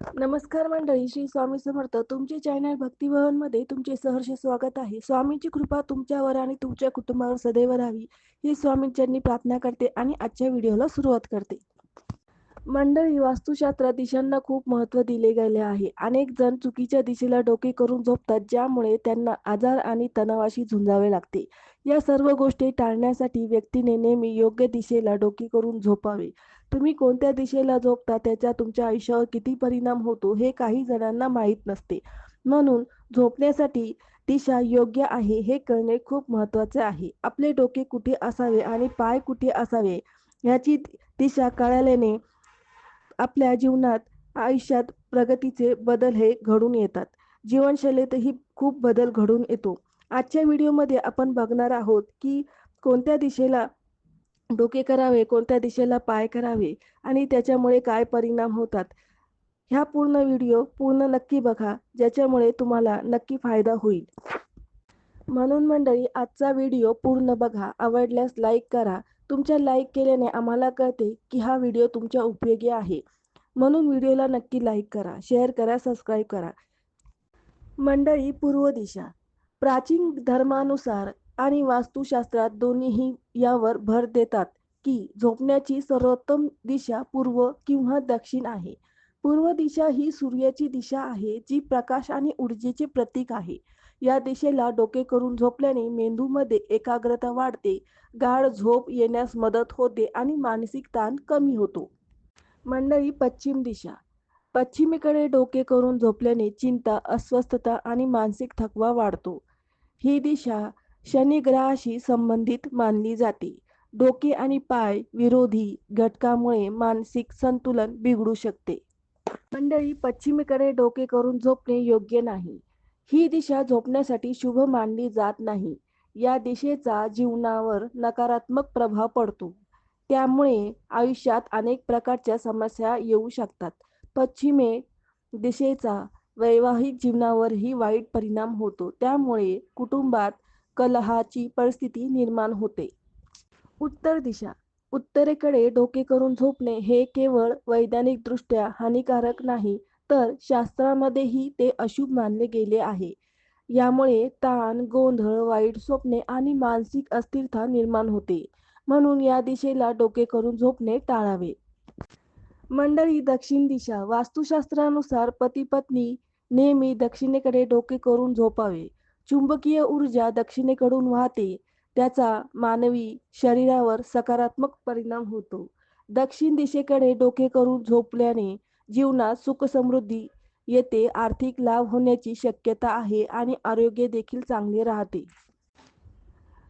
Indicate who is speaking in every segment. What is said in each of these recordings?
Speaker 1: नमस्कार मंडळी श्री स्वामी समर्थ. तुमचे चॅनल भक्तिभवनमध्ये तुमचे सहर्ष स्वागत आहे. स्वामीची कृपा तुमच्यावर आणि तुमच्या कुटुंबावर सदैव राहावी. ही स्वामींच्यांनी प्रार्थना करते आणि आजच्या व्हिडिओला सुरुवात करते. मंडळी वास्तुशास्त्रात दिशांना खूप महत्त्व दिले गेले आहे. अनेक जण चुकीच्या दिशेला डोके करून झोपतात ज्यामुळे त्यांना आजार आणि तणावाशी झुंजावे लागते. या सर्व गोष्टी टाळण्यासाठी व्यक्तीने नेहमी योग्य दिशेला डोके करून झोपावे. तुम्ही कोणत्या दिशेला झोपता त्याचा तुमच्या आयुष्यावर किती परिणाम होतो हे काही जणांना माहीत नसते. म्हणून झोपण्यासाठी दिशा योग्य आहे हे कळणे खूप महत्त्वाचे आहे. आपले डोके कुठे असावे आणि पाय कुठे असावे याची दिशा कळाल्याने आपल्या जीवनात आयुष्यात प्रगतीचे बदल हे घडून येतात. जीवनशैलीतही खूप बदल घडून येतो. आजच्या व्हिडिओमध्ये आपण बघणार आहोत की कोणत्या दिशेला डोके करावे कोणत्या दिशेला पाय करावे आणि त्याच्यामुळे काय परिणाम होतात. ह्या पूर्ण व्हिडिओ पूर्ण नक्की बघा ज्याच्यामुळे तुम्हाला नक्की फायदा होईल. म्हणून मंडळी आजचा व्हिडिओ पूर्ण बघा. आवडल्यास लाईक करा तुमच्या लाईक केल्याने आम्हाला कळते की हा व्हिडिओ तुमच्या उपयोगी आहे. म्हणून व्हिडिओला नक्की लाईक करा शेअर करा सबस्क्राईब करा. मंडळी पूर्व दिशा. प्राचीन धर्मानुसार आणि वास्तुशास्त्रात दोन्हीही यावर भर देतात की झोपण्याची सर्वोत्तम दिशा पूर्व किंवा दक्षिण आहे. पूर्व दिशा ही सूर्याची दिशा आहे जी प्रकाश आणि ऊर्जेचे प्रतीक आहे. या दिशेला डोके करून झोपल्याने मेंदूमध्ये एकाग्रता वाढते. गाढ झोप येण्यास मदत होते आणि मानसिक ताण कमी होतो. मंडळी पश्चिम दिशा. पश्चिमेकडे डोके करून झोपल्याने चिंता अस्वस्थता आणि मानसिक थकवा वाढतो. ही दिशा शनिग्रहाशी संबंधित मानली जाते. डोके आणि पाय विरोधी घटकामुळे मानसिक संतुलन बिघडू शकते. मंडळी पश्चिमेकडे डोके करून झोपणे योग्य नाही. ही दिशा झोपण्यासाठी शुभ मानली जात नाही. या दिशेचा जीवनावर नकारात्मक प्रभाव पडतो. त्यामुळे आयुष्यात अनेक प्रकारच्या समस्या येऊ शकतात. पश्चिमे दिशेचा वैवाहिक जीवनावरही वाईट परिणाम होतो. त्यामुळे कुटुंबात कलहाची परिस्थिती निर्माण होते. उत्तर दिशा. उत्तरेकडे डोके करून झोपणे हे केवळ वैज्ञानिकदृष्ट्या हानिकारक नाही तर शास्त्रामध्येही ते अशुभ मानले गेले आहे. यामुळे ताण गोंधळ वाईट स्वप्ने आणि मानसिक अस्थिरता निर्माण होते. म्हणून या दिशेला डोके करून झोपणे टाळावे. मंडळी दक्षिण दिशा. वास्तुशास्त्रानुसार पती पत्नी नेहमी दक्षिणेकडे डोके करून झोपावे. चुंबकीय ऊर्जा दक्षिणेकडून वाहते. त्याचा मानवी शरीरावर सकारात्मक परिणाम होतो. दक्षिण दिशेकडे डोके करून झोपल्याने जीवनात सुख समृद्धी येते आर्थिक लाभ होण्याची शक्यता आहे आणि आरोग्य देखील चांगले राहते.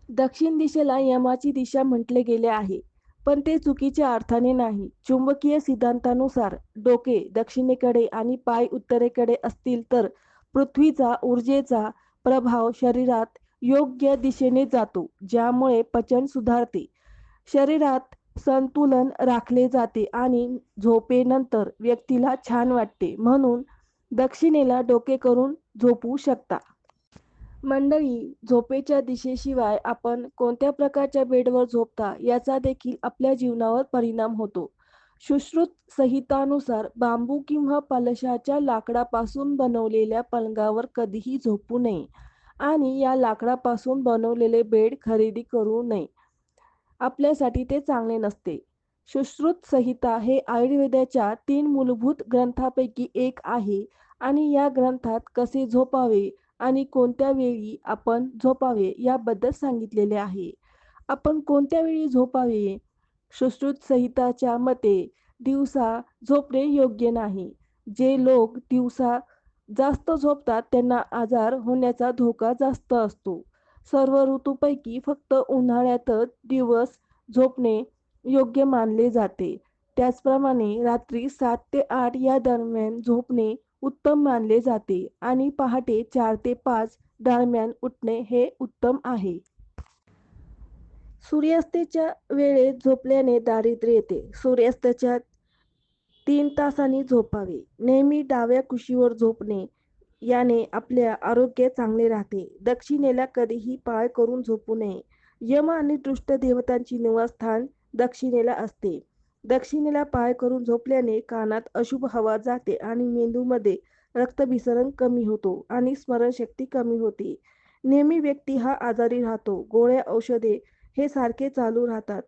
Speaker 1: दक्षिण दिशेला यमाची दिशा म्हटले गेले आहे पण ते चुकीच्या अर्थाने नाही. चुंबकीय सिद्धांतानुसार डोके दक्षिणेकडे आणि पाय उत्तरेकडे असतील तर पृथ्वीचा ऊर्जेचा प्रभाव शरीरात योग्य दिशेने जातो ज्यामुळे पचन सुधारते. शरीरात संतुलन राखले जाते आणि झोपेनंतर व्यक्तीला छान वाटते. म्हणून दक्षिणेला डोके करून झोपू शकता. मंडळी झोपेच्या दिशेशिवाय आपण कोणत्या प्रकारच्या बेडवर झोपता याचा देखील आपल्या जीवनावर परिणाम होतो. सुश्रुत संहितानुसार बांबू किंवा पलशाच्या लाकडापासून बनवलेल्या पलंगावर कधीही झोपू नये आणि या लाकडापासून बनवलेले बेड खरेदी करू नये. आपल्यासाठी ते चांगले नसते. सुश्रुत संहिता हे आयुर्वेदाच्या तीन मूलभूत ग्रंथापैकी एक आहे आणि या ग्रंथात कसे झोपावे आणि कोणत्या वेळी आपण झोपावे याबद्दल सांगितलेले आहे. आपण कोणत्या वेळी झोपावे? सुश्रुत संहिताच्या मते दिवसा झोपणे योग्य नाही. जे लोक दिवसा जास्त झोपतात त्यांना आजार होण्याचा धोका जास्त असतो. सर्व ऋतूपैकी फक्त उन्हाळ्यातच दिवस झोपणे योग्य मानले जाते. त्याचप्रमाणे रात्री सात ते आठ या दरम्यान झोपणे उत्तम मानले जाते आणि पहाटे चार ते पाच दरम्यान उठणे हे उत्तम आहे. सूर्यास्ताच्या वेळेत झोपल्याने दारिद्र्य येते. सूर्यास्ताच्या तीन तासांनी झोपावे. नेहमी डाव्या कुशीवर झोपणे याने आपल्या आरोग्य चांगले राहते. दक्षिणेला कधीही पाय करून झोपू नये. यम आणि दृष्ट देवतांची निवासस्थान दक्षिणेला असते. दक्षिणेला पाय करून झोपल्याने कानात अशुभ हवा जाते आणि मेंदूमध्ये रक्तभिसरण कमी होतो आणि स्मरणशक्ती कमी होते. नेहमी व्यक्ती हा आजारी राहतो. गोळ्या औषधे हे सारखे चालू राहतात.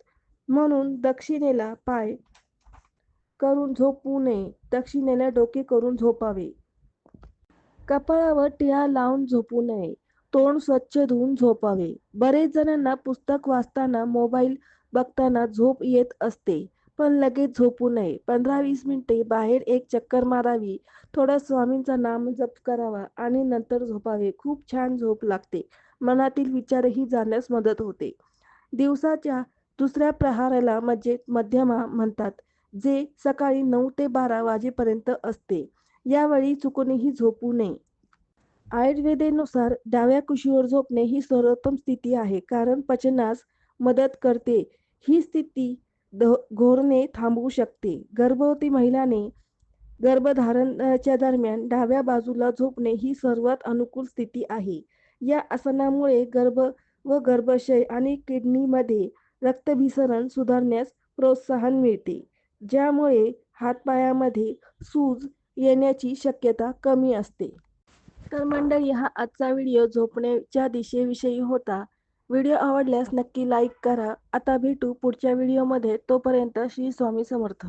Speaker 1: म्हणून दक्षिणेला पाय करून झोपू नये. दक्षिणेला डोके करून झोपावे. कपाळावर टिळा लावून झोपू नये. तोंड स्वच्छ धुवून झोपावे. बरेच जणांना पुस्तक वाचताना मोबाईल बघताना झोप येत असते पण लगेच झोपू नये. पंधरा वीस मिनिटे बाहेर एक चक्कर मारावी. थोडा स्वामींचा नाम जप करावा आणि नंतर झोपावे. खूप छान झोप लागते. मनातील विचारही जाण्यास मदत होते. दिवसाच्या दुसऱ्या प्रहाराला म्हणजे मध्यमा म्हणतात जे सकाळी नऊ ते बारा वाजेपर्यंत असते. यावेळी चुकूनही झोपू नये. आयुर्वेदेनुसार डाव्या कुशीवर झोपणे ही सर्वोत्तम स्थिती आहे कारण पचनास मदत करते. ही स्थिती घोरणे थांबवू शकते. गर्भवती महिलाने गर्भधारणाच्या दरम्यान डाव्या बाजूला झोपणे ही सर्वात अनुकूल स्थिती आहे. या आसनामुळे गर्भ व गर्भाशय आणि किडनीमध्ये रक्तभिसरण सुधारण्यास प्रोत्साहन मिळते ज्यामुळे हातपायामध्ये सूज येण्याची शक्यता कमी असते. तर मंडळी हा आजचा व्हिडिओ झोपण्याच्या दिशेविषयी होता. व्हिडिओ आवडल्यास नक्की लाईक करा. आता भेटू पुढच्या व्हिडिओमध्ये. तोपर्यंत श्री स्वामी समर्थ.